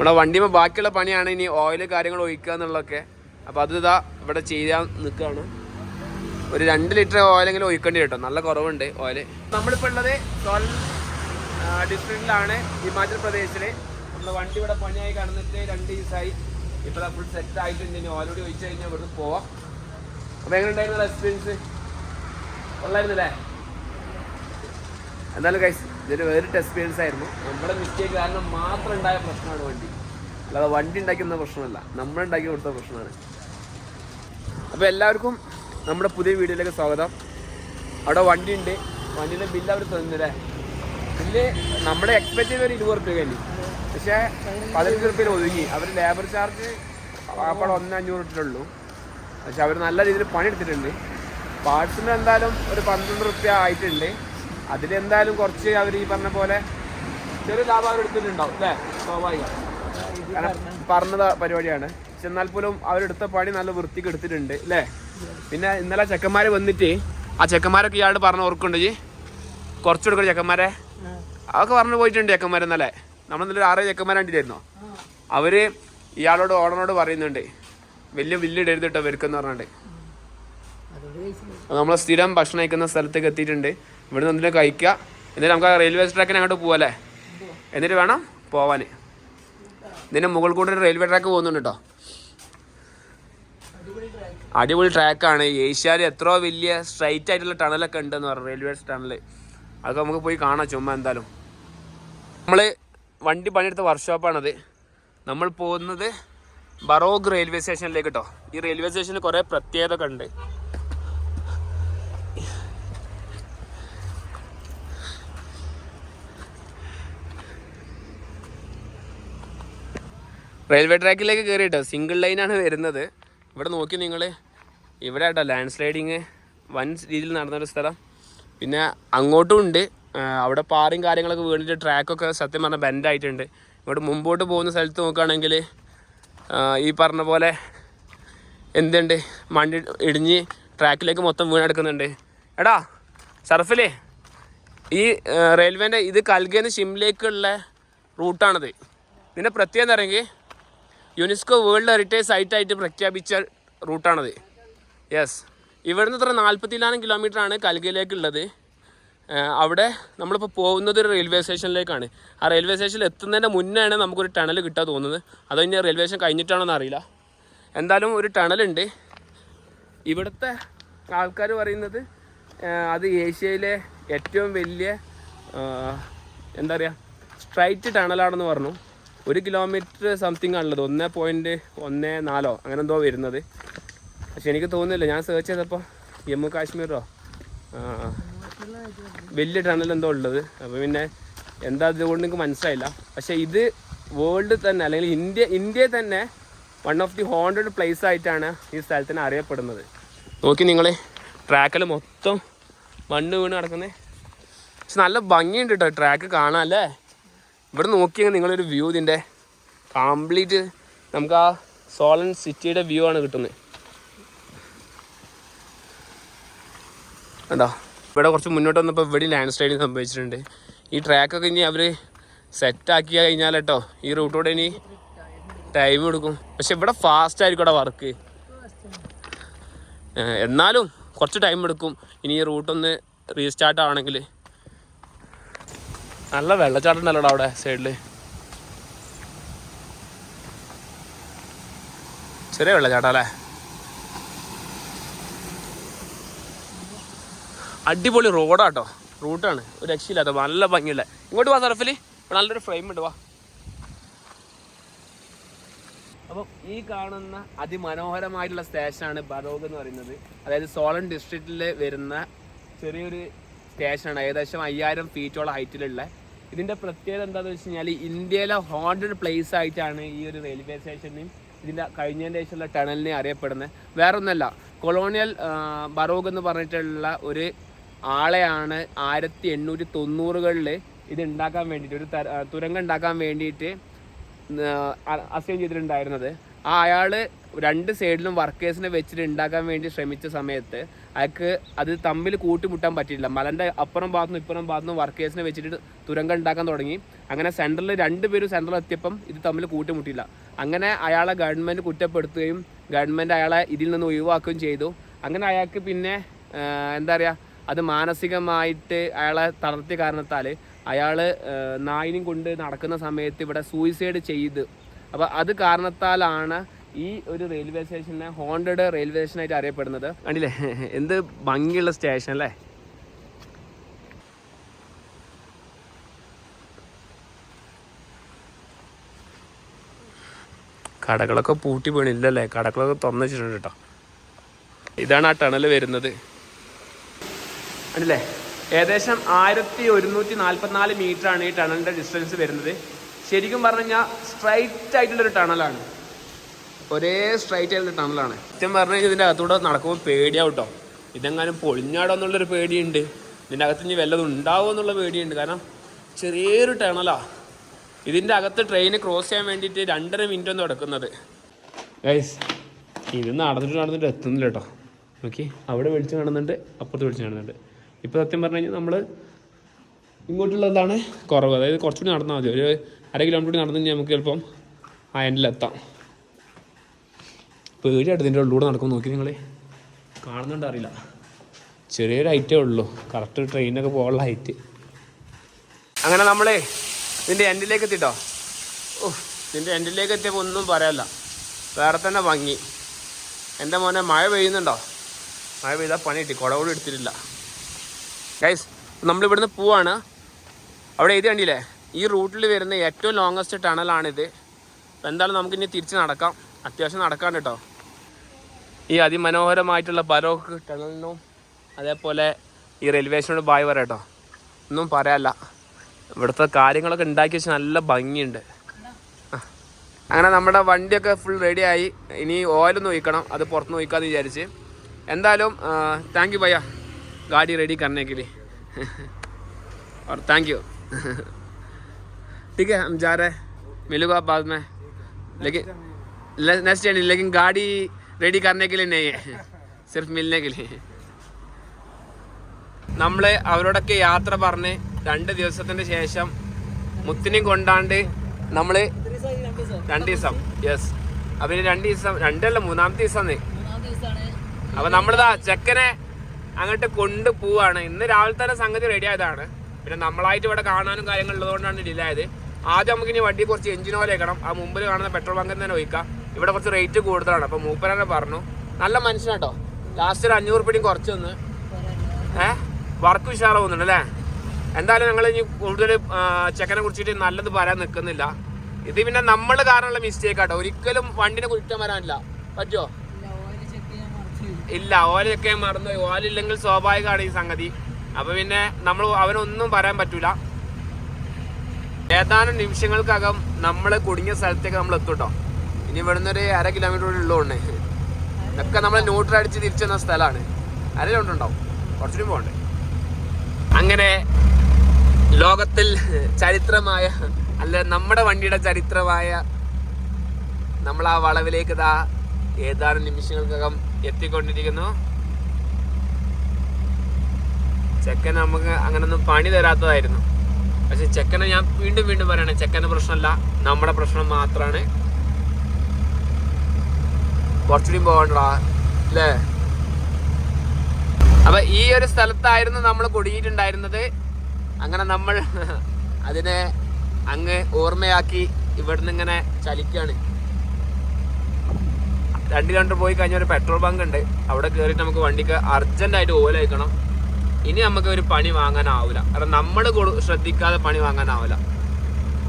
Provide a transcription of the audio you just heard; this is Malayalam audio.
നമ്മുടെ വണ്ടിയുമ്പോൾ ബാക്കിയുള്ള പണിയാണ് ഇനി ഓയിൽ കാര്യങ്ങൾ ഒഴിക്കുക എന്നുള്ളതൊക്കെ. അപ്പോൾ അത് ഇതാ ഇവിടെ ചെയ്യാൻ നിൽക്കുകയാണ്. ഒരു രണ്ട് ലിറ്റർ ഓയിലെങ്കിലും ഒഴിക്കേണ്ടി കേട്ടോ. നല്ല കുറവുണ്ട് ഓയിൽ നമ്മളിപ്പോൾ ഉള്ളത് സോൾ ഡിസ്ട്രിക്റ്റിലാണ് ഹിമാചൽ പ്രദേശിൽ നമ്മുടെ വണ്ടി ഇവിടെ പണിയായി കടന്നിട്ട് രണ്ട് ദിവസമായി ഇപ്പോൾ ഫുൾ സെറ്റ് ആയിട്ടുണ്ട്. ഇനി ഓയിലൂടെ ഒഴിച്ചു കഴിഞ്ഞാൽ ഇവിടുന്ന് പോവാം. അപ്പോൾ എങ്ങനെ ഉണ്ടായിരുന്നു എക്സ്പീരിയൻസ് കൊള്ളായിരുന്നല്ലേ? എന്തായാലും കൈസ് ഇതൊരു വേറിട്ട എക്സ്പീരിയൻസ് ആയിരുന്നു. നമ്മുടെ മിസ്റ്റേക്ക് കാരണം മാത്രം ഉണ്ടായ പ്രശ്നമാണ് വണ്ടി. അല്ലാതെ വണ്ടി ഉണ്ടാക്കുന്ന പ്രശ്നമല്ല. നമ്മളുണ്ടാക്കി കൊടുത്ത പ്രശ്നമാണ്. അപ്പോൾ എല്ലാവർക്കും നമ്മുടെ പുതിയ വീഡിയോയിലേക്ക് സ്വാഗതം. അവിടെ വണ്ടി ഉണ്ട് വണ്ടിയുടെ ബില്ല് അവർ തന്നില്ലേ? ബില്ല് നമ്മുടെ എക്സ്പെക്ട് ചെയ്ത ഒരു ഇരുപത് റുപ്യ കഴിഞ്ഞു പക്ഷേ പതിനഞ്ച് റുപ്യയിൽ ഒതുങ്ങി. അവർ ലേബർ ചാർജ് അപ്പോൾ ഒന്ന് അഞ്ഞൂറ് റുപ്യുള്ളൂ പക്ഷെ അവർ നല്ല രീതിയിൽ പണിയെടുത്തിട്ടുണ്ട്. പാർട്സിന് എന്തായാലും ഒരു പന്ത്രണ്ട് റുപ്യ ആയിട്ടുണ്ട്. അതിലെന്തായാലും കുറച്ച് അവർ ഈ പറഞ്ഞ പോലെ ചെറിയ ലാഭം അവർ എടുത്തിട്ടുണ്ടാവും അല്ലേ? സ്വാഭാവികം. കാരണം പറഞ്ഞ പരിപാടിയാണ്. പക്ഷെ എന്നാൽ പോലും അവരെടുത്ത പണി നല്ല വൃത്തിക്ക് എടുത്തിട്ടുണ്ട് അല്ലേ? പിന്നെ ഇന്നലെ ചെക്കന്മാര് വന്നിട്ട് ആ ചെക്കന്മാരൊക്കെ ഇയാളോട് പറഞ്ഞ ജീ? കുറച്ച് കൊടുക്കണം ചെക്കന്മാരെ. അതൊക്കെ പറഞ്ഞു പോയിട്ടുണ്ട് ചെക്കന്മാർ ഇന്നലെ. നമ്മൾ ഇന്നലെ ആറ് കണ്ടില്ലായിരുന്നോ അവർ ഇയാളോട് ഓണറോട് പറയുന്നുണ്ട്. വലിയ ബില്ല് ഇടരുത് കേട്ടോ വരുക്കെന്ന് പറഞ്ഞിട്ട്. നമ്മൾ സ്ഥിരം ഭക്ഷണം കഴിക്കുന്ന സ്ഥലത്തേക്ക് എത്തിയിട്ടുണ്ട്. ഇവിടെ നിന്ന് എന്തെങ്കിലും കഴിക്കുക? എന്നിട്ട് നമുക്ക് റെയിൽവേ ട്രാക്കിന് അങ്ങോട്ട് പോവല്ലേ എന്നിട്ട് വേണം പോവാൻ ഇതിന്റെ മുകൾ കൂടെ ഒരു റെയിൽവേ ട്രാക്ക് പോകുന്നുണ്ട് കേട്ടോ. അടിപൊളി ട്രാക്കാണ് ഏഷ്യയിൽ എത്രയോ വലിയ സ്ട്രൈറ്റ് ആയിട്ടുള്ള ടണലൊക്കെ ഉണ്ടെന്ന് പറഞ്ഞു റെയിൽവേ ടണൽ അതൊക്കെ നമുക്ക് പോയി കാണാം ചുമ്മാ എന്തായാലും. നമ്മൾ വണ്ടി പണിയെടുത്ത വർക്ക്ഷോപ്പാണത് നമ്മൾ പോകുന്നത് ബറോഗ് റെയിൽവേ സ്റ്റേഷനിലേക്ക് കേട്ടോ. ഈ റെയിൽവേ സ്റ്റേഷനിൽ കുറേ പ്രത്യേകത ഉണ്ട്. റെയിൽവേ ട്രാക്കിലേക്ക് കയറി കേട്ടോ സിംഗിൾ ലൈനാണ് വരുന്നത്. ഇവിടെ നോക്കി നിങ്ങൾ ഇവിടെ കേട്ടോ ലാൻഡ് സ്ലൈഡിങ്. വൻ രീതിയിൽ നടന്നൊരു സ്ഥലം. പിന്നെ അങ്ങോട്ടും ഉണ്ട്. അവിടെ പാറയും കാര്യങ്ങളൊക്കെ വീണിട്ട് ട്രാക്കൊക്കെ സത്യം പറഞ്ഞാൽ ബെൻഡായിട്ടുണ്ട്. ഇവിടെ മുമ്പോട്ട് പോകുന്ന സ്ഥലത്ത് നോക്കുകയാണെങ്കിൽ ഈ പറഞ്ഞ പോലെ എന്തുണ്ട്? മണ്ടി ഇടിഞ്ഞ് ട്രാക്കിലേക്ക് മൊത്തം വീണെടുക്കുന്നുണ്ട് എടാ സർഫിലേ. ഈ റെയിൽവേന്റെ ഇത് കൽഗേന്ന് ഷിംലേക്കുള്ള റൂട്ടാണത്. ഇതിന്റെ പ്രത്യേകത ഇറങ്ങി യുനെസ്കോ വേൾഡ് ഹെറിറ്റേജ് സൈറ്റ് ആയിട്ട് പ്രഖ്യാപിച്ച റൂട്ടാണത്. യെസ് ഇവിടുന്ന് ഇത്ര നാൽപ്പത്തിനാലും ആണ് കൽഗയിലേക്കുള്ളത്. അവിടെ നമ്മളിപ്പോൾ പോകുന്നത് ഒരു റെയിൽവേ സ്റ്റേഷനിലേക്കാണ്. ആ റെയിൽവേ സ്റ്റേഷനിൽ എത്തുന്നതിന്റെ മുന്നെയാണ് നമുക്കൊരു ടണൽ കിട്ടാൻ തോന്നുന്നത്. അതോ ഇനി റെയിൽവേ സ്റ്റേഷൻ കഴിഞ്ഞിട്ടാണോ എന്നറിയില്ല എന്തായാലും ഒരു ടണലുണ്ട്. ഇവിടുത്തെ ആൾക്കാർ പറയുന്നത് അത് ഏഷ്യയിലെ ഏറ്റവും വലിയ എന്താ പറയുക സ്ട്രൈറ്റ് ടണലാണെന്ന് പറഞ്ഞു. ഒരു കിലോമീറ്റർ സംതിങ് ആണുള്ളത്. ഒന്ന് പോയിന്റ് ഒന്ന് നാലോ അങ്ങനെ എന്തോ വരുന്നത്. പക്ഷെ എനിക്ക് തോന്നുന്നില്ല. ഞാൻ സെർച്ച് ചെയ്തപ്പോൾ ജമ്മു കാശ്മീരോ? വലിയ ടണൽ എന്തോ ഉള്ളത്. അപ്പോൾ പിന്നെ എന്താ അതുകൊണ്ട് എനിക്ക് മനസ്സിലായില്ല. പക്ഷേ ഇത് വേൾഡ് തന്നെ അല്ലെങ്കിൽ ഇന്ത്യ ഇന്ത്യയിൽ തന്നെ one of the haunted place ആയിട്ടാണ് ഈ സ്ഥലത്തിന് അറിയപ്പെടുന്നത്. നോക്കി നിങ്ങൾ ട്രാക്കിൽ മൊത്തം മണ്ണ് വീണ് കിടക്കുന്നത് പക്ഷെ നല്ല ഭംഗിയുണ്ട് കേട്ടോ ട്രാക്ക് കാണാം അല്ലേ? ഇവിടെ നോക്കിയെങ്കിൽ നിങ്ങളൊരു വ്യൂ ഇതിന്റെ കംപ്ലീറ്റ് നമുക്ക് ആ സോളൻ സിറ്റിയുടെ വ്യൂ ആണ് കിട്ടുന്നത്. കണ്ടോ? ഇവിടെ കുറച്ച് മുന്നോട്ട് വന്നപ്പോൾ ഇവിടെ ലാൻഡ് സ്ലൈഡിങ് സംഭവിച്ചിട്ടുണ്ട്. ഈ ട്രാക്കൊക്കെ ഇനി അവർ സെറ്റാക്കി കഴിഞ്ഞാൽ കേട്ടോ ഈ റൂട്ടോടെ ഇനി ടൈം എടുക്കും. പക്ഷെ ഇവിടെ ഫാസ്റ്റ് ആയിരിക്കും വർക്ക് എന്നാലും കുറച്ച് ടൈം എടുക്കും. ഇനി ഈ റൂട്ടൊന്ന് റീസ്റ്റാർട്ട് ആവണമെങ്കിൽ. നല്ല വെള്ളച്ചാട്ടം ഉണ്ടല്ലോടാ അവിടെ സൈഡിൽ ചെറിയ വെള്ളച്ചാട്ടം അല്ലേ? അടിപൊളി റോഡാട്ടോ റൂട്ടാണ് ഒരു രക്ഷയില്ലാത്ത നല്ല ഭംഗിയുള്ള. ഇങ്ങോട്ട് വാ സർഫിൽ നല്ലൊരു ഫ്രെയിം ഉണ്ട് വാ. അപ്പം ഈ കാണുന്ന അതിമനോഹരമായിട്ടുള്ള സ്റ്റേഷനാണ് ബറോഗ് എന്ന് പറയുന്നത്. അതായത് സോളൻ ഡിസ്ട്രിക്റ്റിൽ വരുന്ന ചെറിയൊരു സ്റ്റേഷനാണ് ഏകദേശം അയ്യായിരം ഫീറ്റോളം ഹൈറ്റിലുള്ള ഇതിന്റെ പ്രത്യേകത എന്താണെന്ന് വെച്ച് കഴിഞ്ഞാൽ ഇന്ത്യയിലെ ഹോണ്ടഡ് പ്ലേസ് ആയിട്ടാണ് ഈ ഒരു റെയിൽവേ സ്റ്റേഷനെയും ഇതിന്റെ കഴിഞ്ഞതിന്റെ ശേഷമുള്ള ടണലിനെ അറിയപ്പെടുന്നത്. വേറൊന്നല്ല കൊളോണിയൽ ബറോഗ് എന്ന് പറഞ്ഞിട്ടുള്ള ഒരു ആളെയാണ് ആയിരത്തി എണ്ണൂറ്റി തൊണ്ണൂറുകളിൽ ഇത് ഉണ്ടാക്കാൻ വേണ്ടിയിട്ട് ഒരു തര- തുരങ്കം ഉണ്ടാക്കാൻ വേണ്ടിയിട്ട് അസൈൻ ചെയ്തിട്ടുണ്ടായിരുന്നത്. ആ അയാൾ രണ്ട് സൈഡിലും വർക്കേഴ്സിനെ വെച്ചിട്ട് ഉണ്ടാക്കാൻ വേണ്ടി ശ്രമിച്ച സമയത്ത് അയാൾക്ക് അത് തമ്മിൽ കൂട്ടിമുട്ടാൻ പറ്റിയില്ല മലന്റെ അപ്പുറം ഭാഗത്തുനിന്ന് ഇപ്പുറം ഭാഗത്തുനിന്ന് വർക്കേഴ്സിനെ വെച്ചിട്ട് തുരങ്കം ഉണ്ടാക്കാൻ തുടങ്ങി. അങ്ങനെ സെൻട്രലിൽ രണ്ടുപേരും സെൻട്രൽ എത്തിയപ്പം ഇത് തമ്മിൽ കൂട്ടിമുട്ടിയില്ല. അങ്ങനെ അയാളെ ഗവൺമെന്റ് കുറ്റപ്പെടുത്തുകയും ഗവൺമെന്റ് അയാളെ ഇതിൽ നിന്ന് ഒഴിവാക്കുകയും ചെയ്തു. അങ്ങനെ അയാൾക്ക് പിന്നെ എന്താ പറയുക അത് മാനസികമായിട്ട് അയാളെ തളർത്തിയ കാരണത്താൽ അയാൾ നായിനും കൊണ്ട് നടക്കുന്ന സമയത്ത് ഇവിടെ സൂയിസൈഡ് ചെയ്ത്. അപ്പോൾ അത് കാരണത്താലാണ് ഈ ഒരു റെയിൽവേ സ്റ്റേഷനെ ഹോണ്ടഡ് റെയിൽവേ സ്റ്റേഷൻ സ്റ്റേഷനായിട്ട് അറിയപ്പെടുന്നത്. കണ്ടില്ലേ? എന്ത് ഭംഗിയുള്ള സ്റ്റേഷൻ അല്ലേ? കടകളൊക്കെ പൂട്ടി വീണില്ലല്ലേ? കടകളൊക്കെ തുറന്നു വെച്ചിട്ടുണ്ട് കേട്ടോ. ഇതാണ് ആ ടണൽ വരുന്നത്. അല്ലേ ഏകദേശം ആയിരത്തി ഒരുന്നൂറ്റി നാൽപ്പത്തിനാല് മീറ്റർ ആണ് ഈ ടണലിന്റെ ഡിസ്റ്റൻസ് വരുന്നത്. ശരിക്കും പറഞ്ഞു കഴിഞ്ഞാൽ സ്ട്രൈറ്റ് ആയിട്ടുള്ളൊരു ടണലാണ് ഒരേ സ്ട്രൈറ്റ് ആയിട്ടുള്ള ടണലാണ് സത്യം പറഞ്ഞു കഴിഞ്ഞാൽ ഇതിന്റെ അകത്തൂടെ നടക്കുമ്പോൾ പേടിയാവും കേട്ടോ ഇതെങ്ങാനും പൊളിഞ്ഞാടോ എന്നുള്ളൊരു പേടിയുണ്ട്. ഇതിന്റെ അകത്ത് ഇനി വല്ലതും ഉണ്ടാവുമോ എന്നുള്ള പേടിയുണ്ട്. കാരണം ചെറിയൊരു ടണലാ ഇതിന്റെ അകത്ത് ട്രെയിൻ ക്രോസ് ചെയ്യാൻ വേണ്ടിയിട്ട് രണ്ടര മിനിറ്റ് ഒന്നും എടുക്കുന്നത് ഗൈസ് ഇത് നടന്നിട്ട് നടന്നിട്ട് എത്തുന്നില്ല കേട്ടോ നോക്കി അവിടെ വെളിച്ചം കാണുന്നുണ്ട് അപ്പുറത്ത് വെളിച്ചം കാണുന്നുണ്ട്. ഇപ്പോൾ സത്യം പറഞ്ഞു കഴിഞ്ഞാൽ നമ്മൾ ഇങ്ങോട്ടുള്ളതാണ് കുറവ്. അതായത് കുറച്ചുകൂടി നടന്നാൽ മതി. ഒരു അര കിലോമീറ്റർ കൂടി നടന്നു കഴിഞ്ഞാൽ നമുക്ക് ചിലപ്പം ആ എൻഡിലെത്താം പേടിയായിട്ട് ഇതിന്റെ ഉള്ളിലൂടെ നടക്കും നോക്കി നിങ്ങൾ കാണുന്നുണ്ട് അറിയില്ല. ചെറിയൊരു ഹൈറ്റേ ഉള്ളൂ. കറക്റ്റ് ട്രെയിനൊക്കെ പോകാനുള്ള ഹൈറ്റ് അങ്ങനെ നമ്മളേ ഇതിന്റെ എൻഡിലേക്ക് എത്തിട്ടോ? ഓ ഇതിന്റെ എൻഡിലേക്ക് എത്തിയപ്പോൾ ഒന്നും പറയാല്ല. വേറെ തന്നെ ഭംഗി. എന്റെ മോനെ മഴ പെയ്യുന്നുണ്ടോ? മഴ പെയ്താൽ പണി കിട്ടി കുട കൂടി എടുത്തിട്ടില്ല. ഗൈസ് നമ്മളിവിടുന്ന് പോവാണ്. അവിടെ എഴുതി കണ്ടില്ലേ ഈ റൂട്ടിൽ വരുന്ന ഏറ്റവും ലോങ്ങസ്റ്റ് ടണലാണിത് എന്തായാലും നമുക്കിനി തിരിച്ച് നടക്കാം. അത്യാവശ്യം നടക്കാണ്ട് കേട്ടോ ഈ അതിമനോഹരമായിട്ടുള്ള ബരോക്ക് ടണലിനും അതേപോലെ ഈ റെയിൽവേ സ്റ്റേഷനോട് ബായ് പറയാം കേട്ടോ ഒന്നും പറയാല്ല ഇവിടുത്തെ കാര്യങ്ങളൊക്കെ ഉണ്ടാക്കി വെച്ച് നല്ല ഭംഗിയുണ്ട് ആ. അങ്ങനെ നമ്മുടെ വണ്ടിയൊക്കെ ഫുൾ റെഡിയായി ഇനി ഓയിലൊന്ന് ഒഴിക്കണം അത് പുറത്ത് ഒഴിക്കാന്ന് വിചാരിച്ച് എന്തായാലും താങ്ക് യു ഭയ്യ गाड़ी रेडी करने के लिए और थैंक यू ठीक है हम जा रहे हैं मिलूंगा बाद में लेकिन नेक्स्ट डे लेकिन गाड़ी रेडी करने के लिए नहीं है सिर्फ मिलने के लिए നമ്മൾ അവരോടൊക്കെ യാത്ര പറഞ്ഞ് രണ്ട് ദിവസത്തിന് ശേഷം മുത്തിനെയും കൊണ്ടാണ്ട് നമ്മൾ രണ്ട് ദിവസം യെസ് അപ്പം ഇനി രണ്ട് ദിവസം രണ്ടല്ല മൂന്നാമത്തെ ദിവസമാണ് അപ്പൊ നമ്മളിതാ ചെക്കനെ അങ്ങോട്ട് കൊണ്ടു പോവാണ് ഇന്ന് രാവിലെ തന്നെ സംഗതി റെഡി ആയതാണ് പിന്നെ നമ്മളായിട്ട് ഇവിടെ കാണാനും കാര്യങ്ങൾ ഉള്ളതുകൊണ്ടാണ് ഡിലേ ആയത് ആദ്യം നമുക്ക് ഇനി വണ്ടി കുറച്ച് എഞ്ചിൻ ഓയിൽ വെക്കണം ആ മുമ്പിൽ കാണുന്ന പെട്രോൾ ബങ്കിൽ തന്നെ ഒഴിക്കാം ഇവിടെ കുറച്ച് റേറ്റ് കൂടുതലാണ്. അപ്പൊ മൂപ്പരനെ പറഞ്ഞു. നല്ല മനുഷ്യനാട്ടോ. ലാസ്റ്റ് ഒരു അഞ്ഞൂറ് പിടിയും കുറച്ച് തന്ന്. ഏഹ് വർക്ക് ഉഷാറാവുന്നുണ്ട് അല്ലേ? എന്തായാലും ഞങ്ങൾ ഇനി കൂടുതൽ ചെക്കനെ കുറിച്ചിട്ട് നല്ലത് പറയാൻ നിൽക്കുന്നില്ല ഇത് പിന്നെ നമ്മൾ കാരണമുള്ള മിസ്റ്റേക്ക് ആട്ടോ. ഒരിക്കലും വണ്ടിനെ കുറ്റം വരാനില്ല. പറ്റുമോ ഇല്ല ഓലയൊക്കെ മറന്നു. ഓലില്ലെങ്കിൽ സ്വാഭാവികമാണ് ഈ സംഗതി. അപ്പൊ പിന്നെ നമ്മൾ അവനൊന്നും പറയാൻ പറ്റൂല. ഏതാനും നിമിഷങ്ങൾക്കകം നമ്മൾ കുടുങ്ങിയ സ്ഥലത്തേക്ക് നമ്മൾ എത്തുട്ടോ ഇനി ഇവിടുന്ന് ഒരു അര കിലോമീറ്റർ കൂടി ഉള്ളതുകൊണ്ട് ഇതൊക്കെ നമ്മൾ ന്യൂട്രൽ അടിച്ച് തിരിച്ചു വന്ന സ്ഥലമാണ്. അര കിലോമീറ്റർ ഉണ്ടാവും. കുറച്ചുകൂടി പോകണ്ടേ? അങ്ങനെ ലോകത്തിൽ ചരിത്രമായ അല്ല നമ്മുടെ വണ്ടിയുടെ ചരിത്രമായ നമ്മൾ ആ വളവിലേക്ക് ഇതാ ഏതാനും നിമിഷങ്ങൾക്കകം എത്തിക്കൊണ്ടിരിക്കുന്നു. ചെക്കൻ നമുക്ക് അങ്ങനൊന്നും പണി തരാത്തതായിരുന്നു. പക്ഷെ ചെക്കനെ ഞാൻ വീണ്ടും വീണ്ടും പറയണേ ചെക്കന്റെ പ്രശ്നമല്ല നമ്മുടെ പ്രശ്നം മാത്രമാണ് കുറച്ചുകൂടി പോകണ്ടടാ അല്ലേ? അപ്പൊ ഈ ഒരു സ്ഥലത്തായിരുന്നു നമ്മൾ കുടുങ്ങിയിട്ടുണ്ടായിരുന്നത്. അങ്ങനെ നമ്മൾ അതിനെ അങ്ങ് ഓർമ്മയാക്കി ഇവിടുന്ന് ഇങ്ങനെ ചലിക്കാണ്. രണ്ട് രണ്ട് പോയി കഴിഞ്ഞാൽ ഒരു പെട്രോൾ ബങ്ക് ഉണ്ട്. അവിടെ കയറിയിട്ട് നമുക്ക് വണ്ടിക്ക് അർജന്റ് ആയിട്ട് ഓയിൽ അയക്കണം ഇനി നമുക്ക് ഒരു പണി വാങ്ങാനാവില്ല കാരണം നമ്മൾ ശ്രദ്ധിക്കാതെ പണി വാങ്ങാനാവില്ല